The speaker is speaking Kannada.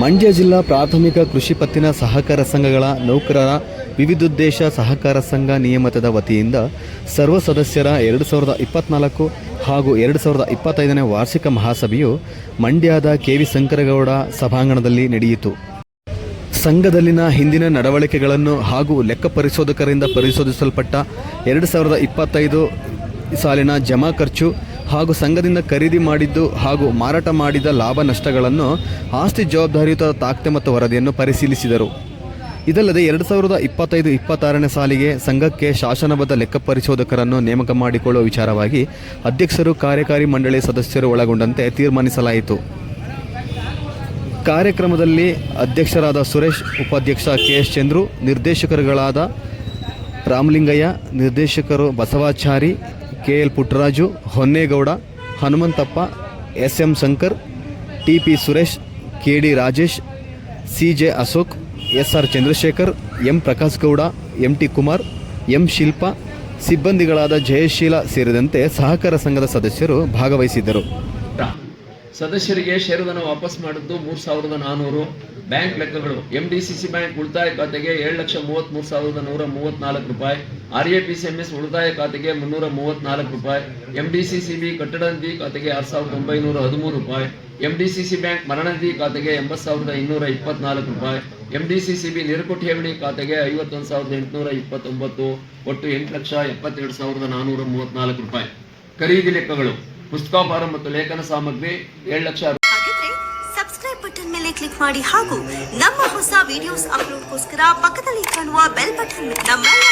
ಮಂಡ್ಯ ಜಿಲ್ಲಾ ಪ್ರಾಥಮಿಕ ಕೃಷಿ ಪತ್ತಿನ ಸಹಕಾರ ಸಂಘಗಳ ನೌಕರರ ವಿವಿಧೋದ್ದೇಶ ಸಹಕಾರ ಸಂಘ ನಿಯಮಿತದ ವತಿಯಿಂದ ಸರ್ವ ಸದಸ್ಯರ ಎರಡು ಸಾವಿರದ ಇಪ್ಪತ್ನಾಲ್ಕು ಹಾಗೂ ಎರಡು ಸಾವಿರದ ಇಪ್ಪತ್ತೈದನೇ ವಾರ್ಷಿಕ ಮಹಾಸಭೆಯು ಮಂಡ್ಯದ ಕೆ ವಿ ಶಂಕರಗೌಡ ಸಭಾಂಗಣದಲ್ಲಿ ನಡೆಯಿತು. ಸಂಘದಲ್ಲಿನ ಹಿಂದಿನ ನಡವಳಿಕೆಗಳನ್ನು ಹಾಗೂ ಲೆಕ್ಕ ಪರಿಶೋಧಕರಿಂದ ಪರಿಶೋಧಿಸಲ್ಪಟ್ಟ ಎರಡು ಸಾವಿರದ ಇಪ್ಪತ್ತೈದು ಸಾಲಿನ ಜಮಾ ಖರ್ಚು ಹಾಗೂ ಸಂಘದಿಂದ ಖರೀದಿ ಮಾಡಿದ್ದು ಹಾಗೂ ಮಾರಾಟ ಮಾಡಿದ ಲಾಭ ನಷ್ಟಗಳನ್ನು ಆಸ್ತಿ ಜವಾಬ್ದಾರಿಯುತ ತಾಕ್ತೆ ಮತ್ತು ವರದಿಯನ್ನು ಪರಿಶೀಲಿಸಿದರು. ಇದಲ್ಲದೆ ಎರಡು ಸಾವಿರದ ಇಪ್ಪತ್ತೈದು ಇಪ್ಪತ್ತಾರನೇ ಸಾಲಿಗೆ ಸಂಘಕ್ಕೆ ಶಾಸನಬದ್ಧ ಲೆಕ್ಕ ಪರಿಶೋಧಕರನ್ನು ನೇಮಕ ಮಾಡಿಕೊಳ್ಳುವ ವಿಚಾರವಾಗಿ ಅಧ್ಯಕ್ಷರು, ಕಾರ್ಯಕಾರಿ ಮಂಡಳಿ ಸದಸ್ಯರು ಒಳಗೊಂಡಂತೆ ತೀರ್ಮಾನಿಸಲಾಯಿತು. ಕಾರ್ಯಕ್ರಮದಲ್ಲಿ ಅಧ್ಯಕ್ಷರಾದ ಸುರೇಶ್, ಉಪಾಧ್ಯಕ್ಷ ಕೆ ಎಸ್ ಚಂದ್ರು, ನಿರ್ದೇಶಕರುಗಳಾದ ರಾಮಲಿಂಗಯ್ಯ, ನಿರ್ದೇಶಕರು Basavachari K L Puttaraju, Honnegowda, Hanumanthappa S M Shankar T P Suresh K D Rajesh C J Ashok S R Chandrashekar, M Prakash Gowda, M T Kumar, M Shilpa, ಸಿಬ್ಬಂದಿಗಳಾದ Jayasheela ಸೇರಿದಂತೆ ಸಹಕಾರ ಸಂಘದ ಸದಸ್ಯರು ಭಾಗವಹಿಸಿದ್ದರು. ಸದಸ್ಯರಿಗೆ ಷೇರುಧನ ವಾಪಸ್ ಮಾಡಿದ್ದು ಮೂರು ಸಾವಿರದ ನಾನೂರು. ಬ್ಯಾಂಕ್ ಲೆಕ್ಕಗಳು. M D C C bank ಉಳಿತಾಯ ಖಾತೆಗೆ ಏಳು ಲಕ್ಷ ಮೂವತ್ಮೂರು ಸಾವಿರದ ನೂರ ಮೂವತ್ನಾಲ್ಕು ರೂಪಾಯಿ. R A P C M S ಉಳಿತಾಯ ಖಾತೆಗೆ ಮುನ್ನೂರ ಮೂವತ್ನಾಲ್ಕು ರೂಪಾಯಿ M D C C B ಕಟ್ಟಡ ನಿಧಿ ಖಾತೆಗೆ ಆರು ಸಾವಿರದ ಒಂಬೈನೂರ ಹದಿಮೂರು ರೂಪಾಯಿ M D C C bank ಮರಣ ನಿಧಿ ಖಾತೆಗೆ ಎಂಬತ್ತು ಸಾವಿರದ ಇನ್ನೂರ ಇಪ್ಪತ್ನಾಲ್ಕು ರೂಪಾಯಿ M D C C B ನಿರುಕು ಠೇವಣಿ ಖಾತೆಗೆ ಐವತ್ತೊಂದು ಸಾವಿರದ ಎಂಟುನೂರ ಇಪ್ಪತ್ತೊಂಬತ್ತು, ಒಟ್ಟು ಎಂಟು ಲಕ್ಷ ಎಪ್ಪತ್ತೆರಡು ಸಾವಿರದ ನಾನ್ನೂರ ಮೂವತ್ನಾಲ್ಕು ರೂಪಾಯಿ. ಖರೀದಿ ಲೆಕ್ಕಗಳು ಪುಸ್ತಕಾಪಾರ ಮತ್ತು ಲೇಖನ ಸಾಮಗ್ರಿ ಏಳು ಲಕ್ಷ ಸಬ್ಸ್ಕ್ರೈಬ್ ಬಟನ್ ಮೇಲೆ ಕ್ಲಿಕ್ ಮಾಡಿ ಹಾಗೂ ನಮ್ಮ ಹೊಸ ವಿಡಿಯೋಸ್ ಅಪ್ಲೋಡ್ಗೋಸ್ಕರ ಪಕ್ಕದಲ್ಲಿ ಕಾಣುವ ಬೆಲ್ ಬಟನ್ ಮಾಡಿ